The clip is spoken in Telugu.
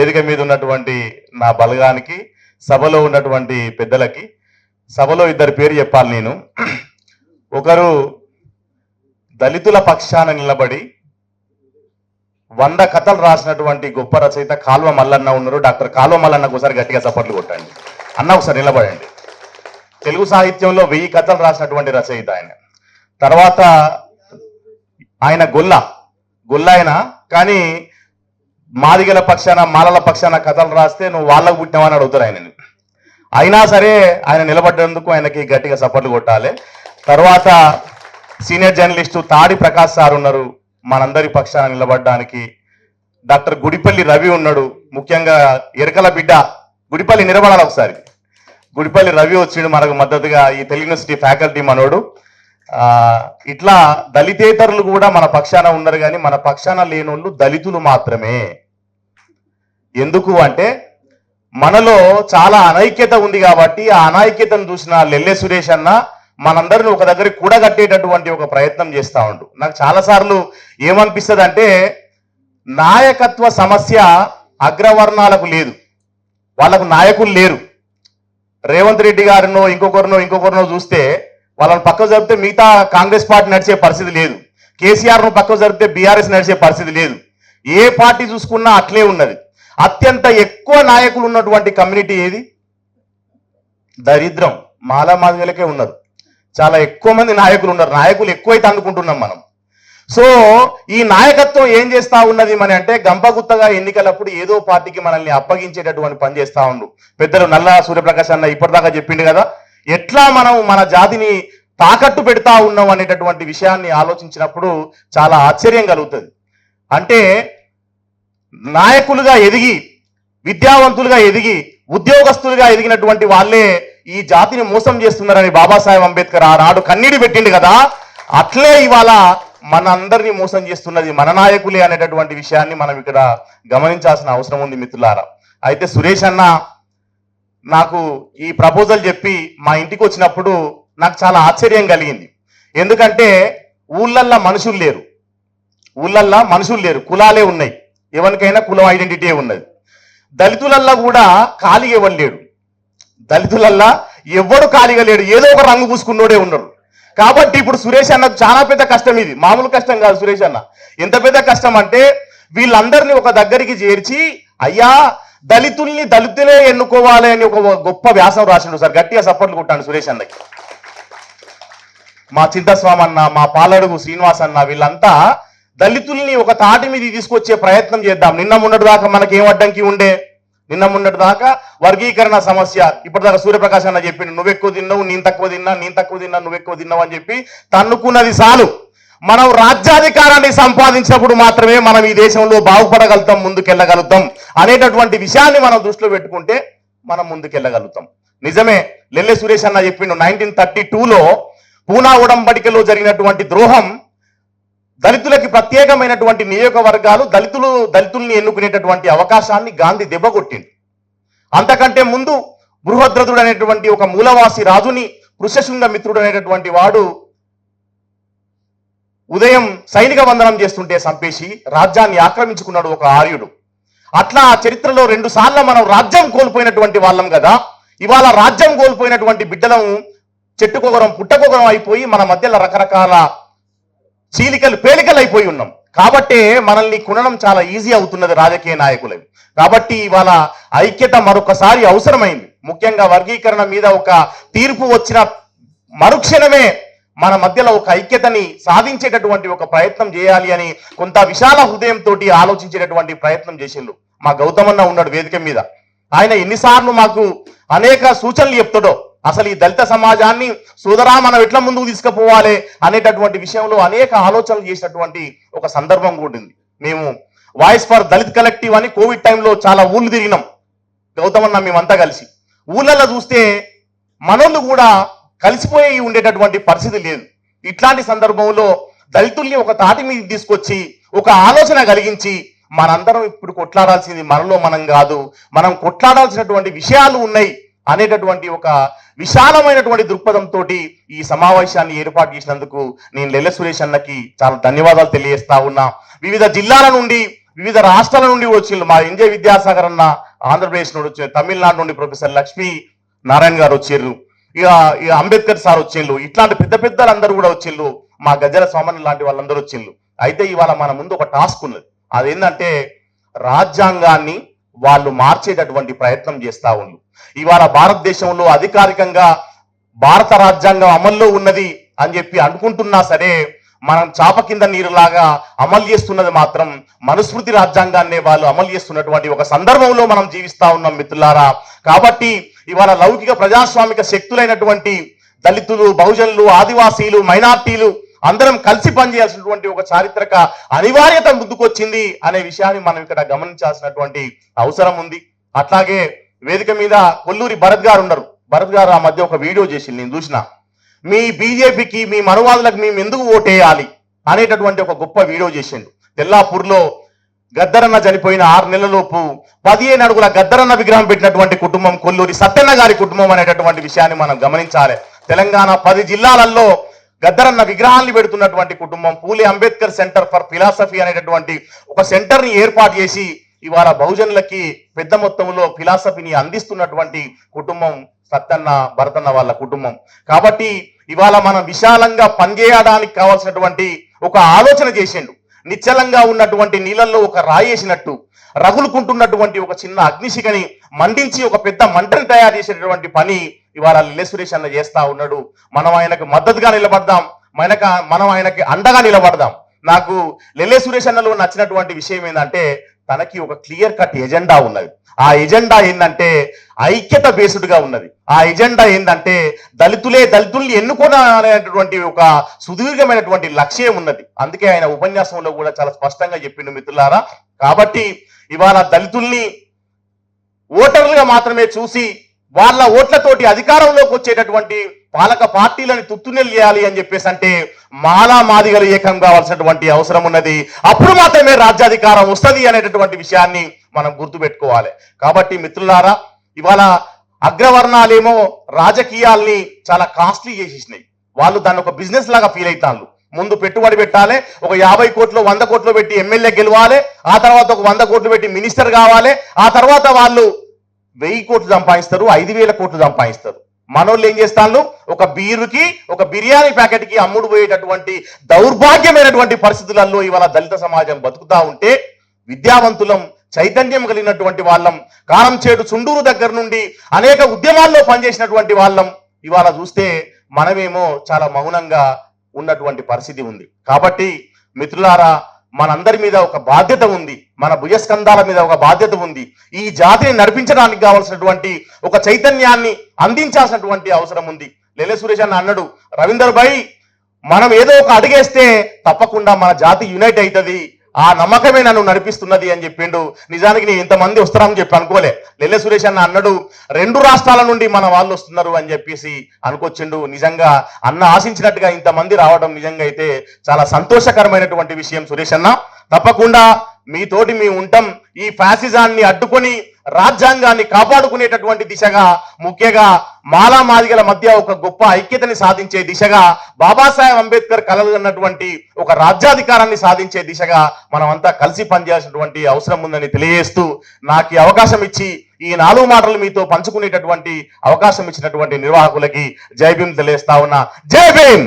వేదిక మీద ఉన్నటువంటి నా బలగానికి సభలో ఉన్నటువంటి పెద్దలకి సభలో ఇద్దరు పేరు చెప్పాలి నేను. ఒకరు దళితుల పక్షాన నిలబడి వంద కథలు రాసినటువంటి గొప్ప రచయిత కాల్వ మల్లన్న ఉన్నారు. డాక్టర్ కాల్వ మల్లన్నకు ఒకసారి గట్టిగా చప్పట్లు కొట్టండి. అన్న ఒకసారి నిలబడండి. తెలుగు సాహిత్యంలో వెయ్యి కథలు రాసినటువంటి రచయిత ఆయన. తర్వాత ఆయన గొల్ల గొల్ల ఆయన. కానీ మాదిగల పక్షాన మాలల పక్షాన కథలు రాస్తే నువ్వు వాళ్ళకు పుట్టినావని అడుగుతారు ఆయనని అయినా సరే ఆయన నిలబడ్డందుకు ఆయనకి గట్టిగా సపోర్ట్లు కొట్టాలి. తర్వాత సీనియర్ జర్నలిస్టు తాడి ప్రకాష్ సార్ ఉన్నారు. మనందరి పక్షాన నిలబడడానికి. డాక్టర్ గుడిపల్లి రవి ఉన్నాడు. ముఖ్యంగా ఎరకల బిడ్డ గుడిపల్లి నిలబడాలి ఒకసారి. గుడిపల్లి రవి వచ్చిండు మనకు మద్దతుగా ఈ తెలుగు యూనివర్సిటీ ఫ్యాకల్టీ మనోడు. ఇట్లా దళితేతరులు కూడా మన పక్షాన ఉన్నారు కానీ మన పక్షాన లేనోళ్ళు దళితులు మాత్రమే. ఎందుకు అంటే మనలో చాలా అనైక్యత ఉంది కాబట్టి ఆ అనైక్యతను చూసిన లెల్లె సురేష్ అన్న మనందరిని ఒక దగ్గర కూడగట్టేటటువంటి ఒక ప్రయత్నం చేస్తూ ఉండు. నాకు చాలా సార్లు ఏమనిపిస్తుంది అంటే నాయకత్వ సమస్య అగ్రవర్ణాలకు లేదు. వాళ్ళకు నాయకులు లేరు. రేవంత్ రెడ్డి గారినో ఇంకొకరినో ఇంకొకరినో చూస్తే వాళ్ళని పక్కకు జరిపితే మిగతా కాంగ్రెస్ పార్టీ నడిచే పరిస్థితి లేదు. కేసీఆర్ను పక్కకు జరిపితే బీఆర్ఎస్ నడిచే పరిస్థితి లేదు. ఏ పార్టీ చూసుకున్నా అట్లే ఉన్నది. అత్యంత ఎక్కువ నాయకులు ఉన్నటువంటి కమ్యూనిటీ ఏది? దరిద్రం. మాలా మాదిగలకే ఉన్నారు చాలా ఎక్కువ మంది నాయకులు ఉన్నారు. నాయకులు ఎక్కువైతే అందుకుంటున్నాం మనం. సో ఈ నాయకత్వం ఏం చేస్తా ఉన్నది మన అంటే గంపగుత్తగా ఎన్నికలప్పుడు ఏదో పార్టీకి మనల్ని అప్పగించేటటువంటి పని చేస్తా ఉండు. పెద్దలు నల్ల సూర్యప్రకాశ్ అన్న ఇప్పటిదాకా చెప్పిండు కదా. ఎట్లా మనం మన జాతిని తాకట్టు పెడతా ఉన్నాం అనేటటువంటి విషయాన్ని ఆలోచించినప్పుడు చాలా ఆశ్చర్యం కలుగుతుంది. అంటే నాయకులుగా ఎదిగి విద్యావంతులుగా ఎదిగి ఉద్యోగస్తులుగా ఎదిగినటువంటి వాళ్ళే ఈ జాతిని మోసం చేస్తున్నారని బాబాసాహెబ్ అంబేద్కర్ ఆనాడు కన్నీడి పెట్టిండు కదా. అట్లే ఇవాళ మన అందరినీ మోసం చేస్తున్నది మన నాయకులే అనేటటువంటి విషయాన్ని మనం ఇక్కడ గమనించాల్సిన అవసరం ఉంది మిత్రులారా. అయితే సురేష్ అన్న నాకు ఈ ప్రపోజల్ చెప్పి మా ఇంటికి వచ్చినప్పుడు నాకు చాలా ఆశ్చర్యం కలిగింది. ఎందుకంటే ఊళ్ళల్లో మనుషులు లేరు. ఊళ్ళల్లో మనుషులు లేరు. కులాలే ఉన్నాయి. ఎవరికైనా కులం ఐడెంటిటీ ఉన్నది. దళితులల్లా కూడా ఖాళీ ఎవరు లేడు దళితులల్లా ఎవ్వడు ఖాళీగా లేడు. ఏదో ఒక రంగు పూసుకున్నోడే ఉన్నాడు. కాబట్టి ఇప్పుడు సురేష్ అన్నకు చాలా పెద్ద కష్టం ఇది. మామూలు కష్టం కాదు సురేష్ అన్న. ఎంత పెద్ద కష్టం అంటే వీళ్ళందరినీ ఒక దగ్గరికి చేర్చి అయ్యా దళితుల్ని దళితులే ఎన్నుకోవాలి అని ఒక గొప్ప వ్యాసం రాసిండు సార్. గట్టిగా సపోర్ట్లు కొట్టాను సురేష్ అన్నకి. మా చింతస్వామి అన్న మా పాలడుగు శ్రీనివాస్ అన్న వీళ్ళంతా దళితుల్ని ఒక తాటి మీద తీసుకొచ్చే ప్రయత్నం చేద్దాం. నిన్న మొన్నటి దాకా మనకి ఏం అడ్డంకి ఉండే? నిన్న మొన్నటి దాకా వర్గీకరణ సమస్య. ఇప్పటిదాకా సూర్యప్రకాశ్ అన్న చెప్పిండు నువ్వు ఎక్కువ తిన్నావు నేను తక్కువ తిన్నా నేను తక్కువ తిన్నా నువ్వు ఎక్కువ తిన్నావు అని చెప్పి తన్నుకున్నది చాలు. మనం రాజ్యాధికారాన్ని సంపాదించినప్పుడు మాత్రమే మనం ఈ దేశంలో బాగుపడగలుగుతాం ముందుకెళ్ళగలుగుతాం అనేటటువంటి విషయాన్ని మనం దృష్టిలో పెట్టుకుంటే మనం ముందుకెళ్ళగలుగుతాం. నిజమే లెల్లె సురేష్ అన్న చెప్పిండు నైన్టీన్ థర్టీ టూలో పూనా ఉడంబడికలో జరిగినటువంటి ద్రోహం దళితులకి ప్రత్యేకమైనటువంటి నియోజకవర్గాలు దళితులు దళితుల్ని ఎన్నుకునేటటువంటి అవకాశాన్ని గాంధీ దెబ్బకొట్టింది అంతకంటే ముందు బృహద్రథుడు అనేటువంటి ఒక మూలవాసి రాజుని వృషశృంగ మిత్రుడు అనేటటువంటి వాడు ఉదయం సైనిక వందనం చేస్తుంటే సంపేసి రాజ్యాన్ని ఆక్రమించుకున్నాడు ఒక ఆర్యుడు. అట్లా ఆ చరిత్రలో రెండు సార్లు మనం రాజ్యం కోల్పోయినటువంటి వాళ్ళం కదా ఇవాళ రాజ్యం కోల్పోయినటువంటి బిడ్డలం చెట్టుకొగరం పుట్టకొగరం అయిపోయి మన మధ్యలో రకరకాల చీలికలు పేలికలు అయిపోయి ఉన్నాం. కాబట్టే మనల్ని కొనడం చాలా ఈజీ అవుతున్నది రాజకీయ నాయకులవి కాబట్టి ఇవాళ ఐక్యత మరొకసారి అవసరమైంది. ముఖ్యంగా వర్గీకరణ మీద ఒక తీర్పు వచ్చిన మరుక్షణమే మన మధ్యలో ఒక ఐక్యతని సాధించేటటువంటి ఒక ప్రయత్నం చేయాలి అని కొంత విశాల హృదయంతో ఆలోచించేటటువంటి ప్రయత్నం చేసిండు మా గౌతమన్న ఉన్నాడు వేదిక మీద. ఆయన ఎన్నిసార్లు మాకు అనేక సూచనలు చెప్తాడో అసలు ఈ దళిత సమాజాన్ని సోదరా మనం ఎట్లా ముందుకు తీసుకుపోవాలి అనేటటువంటి విషయంలో అనేక ఆలోచనలు చేసినటువంటి ఒక సందర్భం కూడా ఉంది. మేము వాయిస్ ఫర్ దళిత్ కలెక్టివ్ అని కోవిడ్ టైంలో చాలా ఊళ్ళు తిరిగినాం. గౌతమన్న మేమంతా కలిసి. ఊళ్ళల్లో చూస్తే మనోళ్ళు కూడా కలిసిపోయి ఉండేటటువంటి పరిస్థితి లేదు. ఇట్లాంటి సందర్భంలో దళితుల్ని ఒక తాటి మీద తీసుకొచ్చి ఒక ఆలోచన కలిగించి మనందరం ఇప్పుడు కొట్లాడాల్సింది మనలో మనం కాదు. మనం కొట్లాడాల్సినటువంటి విషయాలు ఉన్నాయి. అనేటటువంటి ఒక విశాలమైనటువంటి దృక్పథంతో ఈ సమావేశాన్ని ఏర్పాటు చేసినందుకు నేను లెల్ల సురేష్ అన్నకి చాలా ధన్యవాదాలు తెలియజేస్తా ఉన్నా. వివిధ జిల్లాల నుండి వివిధ రాష్ట్రాల నుండి వచ్చిండ్రు. మా ఎంజే విద్యాసాగర్ అన్న ఆంధ్రప్రదేశ్ నుండి వచ్చారు. తమిళనాడు నుండి ప్రొఫెసర్ లక్ష్మీ నారాయణ గారు వచ్చిర్రు ఇక ఇక అంబేద్కర్ సార్ వచ్చిండ్రు ఇట్లాంటి పెద్ద పెద్దలు అందరూ కూడా వచ్చిండ్రు మా గజల స్వామి లాంటి వాళ్ళందరూ వచ్చిండ్రు అయితే ఇవాళ మన ముందు ఒక టాస్క్ ఉన్నది. అదేంటంటే రాజ్యాంగాన్ని వాళ్ళు మార్చేటటువంటి ప్రయత్నం చేస్తా ఉన్నారు ఇవాళ భారతదేశంలో అధికారికంగా భారత రాజ్యాంగం అమల్లో ఉన్నది అని చెప్పి అనుకుంటున్నా సరే మనం చాప కింద నీరులాగా అమలు చేస్తున్నది మాత్రం మనుస్మృతి రాజ్యాంగాన్నే వాళ్ళు అమలు చేస్తున్నటువంటి ఒక సందర్భంలో మనం జీవిస్తా ఉన్నాం మిత్రులారా. కాబట్టి ఇవాళ లౌకిక ప్రజాస్వామిక శక్తులైనటువంటి దళితులు బహుజనులు ఆదివాసీలు మైనార్టీలు అందరం కలిసి పనిచేయాల్సినటువంటి ఒక చారిత్రక అనివార్యత ముందుకొచ్చింది అనే విషయాన్ని మనం ఇక్కడ గమనించాల్సినటువంటి అవసరం ఉంది. అట్లాగే వేదిక మీద కొల్లూరి భరత్ గారు ఉన్నారు. భరత్ గారు ఆ మధ్య ఒక వీడియో చేసింది నేను చూసిన. మీ బీజేపీకి మీ మనువాదులకు మేము ఎందుకు ఓటేయాలి అనేటటువంటి ఒక గొప్ప వీడియో చేసిండు. తెల్లాపూర్లో గద్దరన్న చనిపోయిన ఆరు నెలలలోపు పదిహేను అడుగుల గద్దరన్న విగ్రహం పెట్టినటువంటి కుటుంబం కొల్లూరి సత్యన్న గారి కుటుంబం అనేటటువంటి విషయాన్ని మనం గమనించాలి. తెలంగాణ పది జిల్లాలలో గద్దరన్న విగ్రహాన్ని పెడుతున్నటువంటి కుటుంబం Phule Ambedkar centre for philosophy అనేటటువంటి ఒక సెంటర్ని ఏర్పాటు చేసి ఇవాళ బహుజనులకి పెద్ద మొత్తంలో ఫిలాసఫీని అందిస్తున్నటువంటి కుటుంబం సత్తన్న భరతన్న వాళ్ళ కుటుంబం. కాబట్టి ఇవాళ మనం విశాలంగా పనిచేయడానికి కావాల్సినటువంటి ఒక ఆలోచన చేసిండు. నిశ్చలంగా ఉన్నటువంటి నీళ్ళల్లో ఒక రాయేసినట్టు రగులుకుంటున్నటువంటి ఒక చిన్న అగ్నిశిఖని మండించి ఒక పెద్ద మంటను తయారు చేసేటటువంటి పని ఇవాళ లిల్లె సురేష్ అన్న చేస్తా ఉన్నాడు. మనం ఆయనకు మద్దతుగా నిలబడదాం. మనక మనం ఆయనకి అండగా నిలబడదాం. నాకు లెల్లె సురేష్ అన్నలో నచ్చినటువంటి విషయం ఏంటంటే తనకి ఒక క్లియర్ కట్ ఎజెండా ఉన్నది. ఆ ఎజెండా ఏంటంటే ఐక్యత బేస్డ్గా ఉన్నది. ఆ ఎజెండా ఏంటంటే దళితులే దళితుల్ని ఎన్నుకోనటువంటి ఒక సుదీర్ఘమైనటువంటి లక్ష్యం ఉన్నది. అందుకే ఆయన ఉపన్యాసంలో కూడా చాలా స్పష్టంగా చెప్పిండు మిత్రులారా. కాబట్టి ఇవాళ దళితుల్ని ఓటర్లుగా మాత్రమే చూసి వాళ్ళ ఓట్లతోటి అధికారంలోకి వచ్చేటటువంటి పాలక పార్టీలను తుత్తునెలు చేయాలి అని చెప్పేసి అంటే మాలా మాదిగలు ఏకం కావాల్సినటువంటి అవసరం ఉన్నది. అప్పుడు మాత్రమే రాజ్యాధికారం వస్తుంది అనేటటువంటి విషయాన్ని మనం గుర్తుపెట్టుకోవాలి. కాబట్టి మిత్రులారా ఇవాళ అగ్రవర్ణాలేమో రాజకీయాల్ని చాలా కాస్ట్లీ చేసేసినాయి. వాళ్ళు దాన్ని ఒక బిజినెస్ లాగా ఫీల్ అవుతారు ముందు పెట్టుబడి పెట్టాలి ఒక యాభై కోట్లు వంద కోట్లు పెట్టి ఎమ్మెల్యే గెలవాలి ఆ తర్వాత ఒక వంద కోట్లు పెట్టి మినిస్టర్ కావాలి ఆ తర్వాత వాళ్ళు వెయ్యి కోట్లు సంపాదిస్తారు ఐదు వేల కోట్లు సంపాదిస్తారు. మనోళ్ళు ఏం చేస్తాను ఒక బీరుకి ఒక బిర్యానీ ప్యాకెట్కి అమ్ముడు పోయేటటువంటి దౌర్భాగ్యమైనటువంటి పరిస్థితులలో ఇవాళ దళిత సమాజం బతుకుతా ఉంటే విద్యావంతులం చైతన్యం కలిగినటువంటి వాళ్ళం కారం చేడు చుండూరు దగ్గర నుండి అనేక ఉద్యమాల్లో పనిచేసినటువంటి వాళ్ళం ఇవాళ చూస్తే మనమేమో చాలా మౌనంగా ఉన్నటువంటి పరిస్థితి ఉంది. కాబట్టి మిత్రులారా మనందరి మీద ఒక బాధ్యత ఉంది మన భుజస్కంధాల మీద ఒక బాధ్యత ఉంది. ఈ జాతిని నడిపించడానికి కావాల్సినటువంటి ఒక చైతన్యాన్ని అందించాల్సినటువంటి అవసరం ఉంది. లెలె సురేష్ అన్న అన్నాడు రవీందర్ భాయ్ మనం ఏదో ఒక అడిగేస్తే తప్పకుండా మన జాతి యునైట్ అవుతుంది. ఆ నమ్మకమే నన్ను నడిపిస్తున్నది అని చెప్పిండు. నిజానికి నేను ఇంతమంది వస్తారని చెప్పి అనుకోలే. లెల్లె సురేష్ అన్న అన్నడు రెండు రాష్ట్రాల నుండి మన వాళ్ళు వస్తున్నారు అని చెప్పేసి అనుకొచ్చిండు. నిజంగా అన్న ఆశించినట్టుగా ఇంతమంది రావడం నిజంగా అయితే చాలా సంతోషకరమైనటువంటి విషయం సురేష్ అన్న. తప్పకుండా మీతోటి మేము ఉంటాం. ఈ ఫ్యాసిజాన్ని అడ్డుకొని రాజ్యాంగాన్ని కాపాడుకునేటటువంటి దిశగా ముఖ్యంగా మాలా మాదిగల మధ్య ఒక గొప్ప ఐక్యతని సాధించే దిశగా బాబాసాహెబ్ అంబేద్కర్ కలగన్నటువంటి ఒక రాజ్యాధికారాన్ని సాధించే దిశగా మనమంతా కలిసి పనిచేయాల్సినటువంటి అవసరం ఉందని తెలియజేస్తూ నాకు అవకాశం ఇచ్చి ఈ నాలుగు మాటలు మీతో పంచుకునేటటువంటి అవకాశం ఇచ్చినటువంటి నిర్వాహకులకి జై భీమ్ తెలియజేస్తా ఉన్నా. జై భీమ్!